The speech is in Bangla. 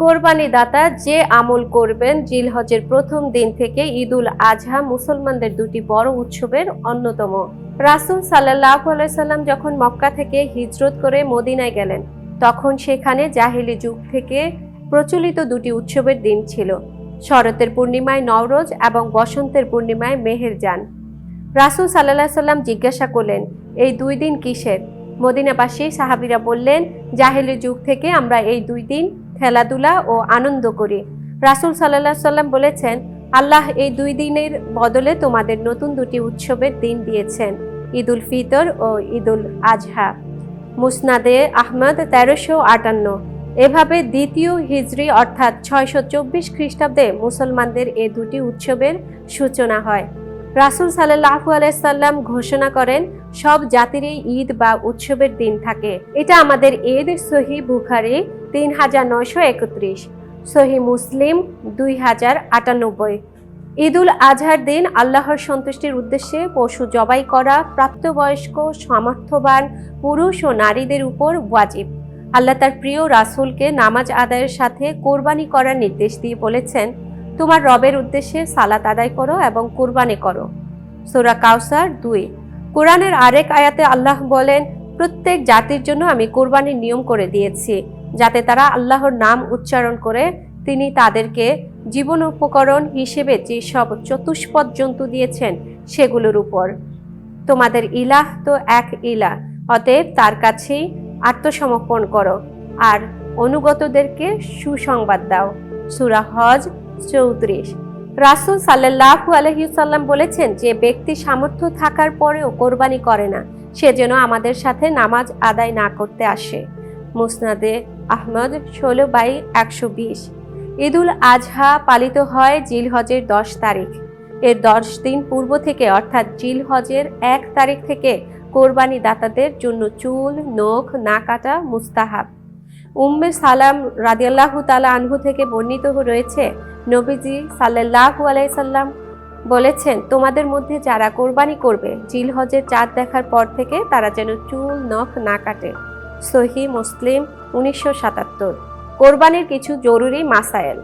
কোরবানি দাতা যে আমল করবেন জিলহজের প্রথম দিন থেকে ঈদুল আজহা মুসলমানদের দুটি বড় উৎসবের অন্যতম। রাসূল সাল্লাহ সাল্লাম যখন মক্কা থেকে হিজরত করে মদিনায় গেলেন, তখন সেখানে জাহিলি যুগ থেকে প্রচলিত দুটি উৎসবের দিন ছিল। শরতের পূর্ণিমায় নওরোজ এবং বসন্তের পূর্ণিমায় মেহেরজান। রাসূল সাল্লাহ সাল্লাম জিজ্ঞাসা করলেন, এই দুই দিন কিসের? মদিনাবাসী সাহাবিরা বললেন, জাহেলি যুগ থেকে আমরা এই দুই দিন খেলাধুলা ও আনন্দ করি। রাসূল সাল্লাহ সাল্লাম বলেছেন, আল্লাহ এই দুই দিনের বদলে তোমাদের নতুন দুটি উৎসবের দিন দিয়েছেন, ঈদুল ফিতর ও ঈদুল আজহা। মুসনাদে আহমদ তেরোশো আটান্ন। এভাবে দ্বিতীয় হিজরি অর্থাৎ ছয়শো চব্বিশ খ্রিস্টাব্দে মুসলমানদের এ দুটি উৎসবের সূচনা হয়। রাসূল সাল্লাহু আলাইসাল্লাম ঘোষণা করেন, সব জাতিরই ঈদ বা উৎসবের দিন থাকে। এটা আমাদের ঈদ সহি বুখারি তিন হাজার নয়শো একত্রিশ, সহি মুসলিম দুই হাজার আটানব্বই। ঈদুল আজহার দিন আল্লাহর সন্তুষ্টির উদ্দেশ্যে পশু জবাই করা প্রাপ্তবয়স্ক, সামর্থ্যবান পুরুষ ও নারীদের উপর ওয়াজিব। আল্লাহ তার প্রিয় রাসূলকে নামাজ আদায়ের সাথে কোরবানি করার নির্দেশ দিয়ে বলেছেন, তোমার রবের উদ্দেশ্যে সালাত আদায় করো এবং কোরবানি করো। সোরা কাউসার দুই। কোরআনের আরেক আয়াতে আল্লাহ বলেন, প্রত্যেক জাতির জন্য আমি কোরবানির নিয়ম করে দিয়েছি। যাতে তারা আল্লাহর নাম উচ্চারণ করে তিনি তাদেরকে জীবন উপকরণ হিসেবে যেসব চতুষ্পদ জন্তু দিয়েছেন সেগুলোর উপর। তোমাদের ইলাহ তো এক ইলাহ, অতএব তার কাছেই আত্মসমর্পণ করো আর অনুগতদেরকে সুসংবাদ দাও। সুরা হজ চৌত্রিশ। রাসুল সাল্লাহু আলহিসাল্লাম বলেছেন যে, ব্যক্তি সামর্থ্য থাকার পরেও কোরবানি করে না, সে যেন আমাদের সাথে নামাজ আদায় না করতে আসে। মুসনাদে আহমদ, ষোলো বাই একশো বিশ। ঈদুল আজহা পালিত হয় জিলহজের দশ তারিখ। এর দশ দিন পূর্ব থেকে, অর্থাৎ জিলহজের এক তারিখ থেকে কোরবানি দাতাদের জন্য চুল, নখ, না কাটা মুস্তাহাব। উম্মে সালাম রাদিয়াল্লাহু তালা আনহু থেকে বর্ণিত রয়েছে, নবীজি সাল্লাল্লাহু আলাইসাল্লাম বলেছেন, তোমাদের মধ্যে যারা কোরবানি করবে, জিলহজের চাঁদ দেখার পর থেকে তারা যেন চুল, নখ না কাটে। সহি মুসলিম উনিশশো সাতাত্তর। কোরবানির কিছু জরুরি মাসায়েল।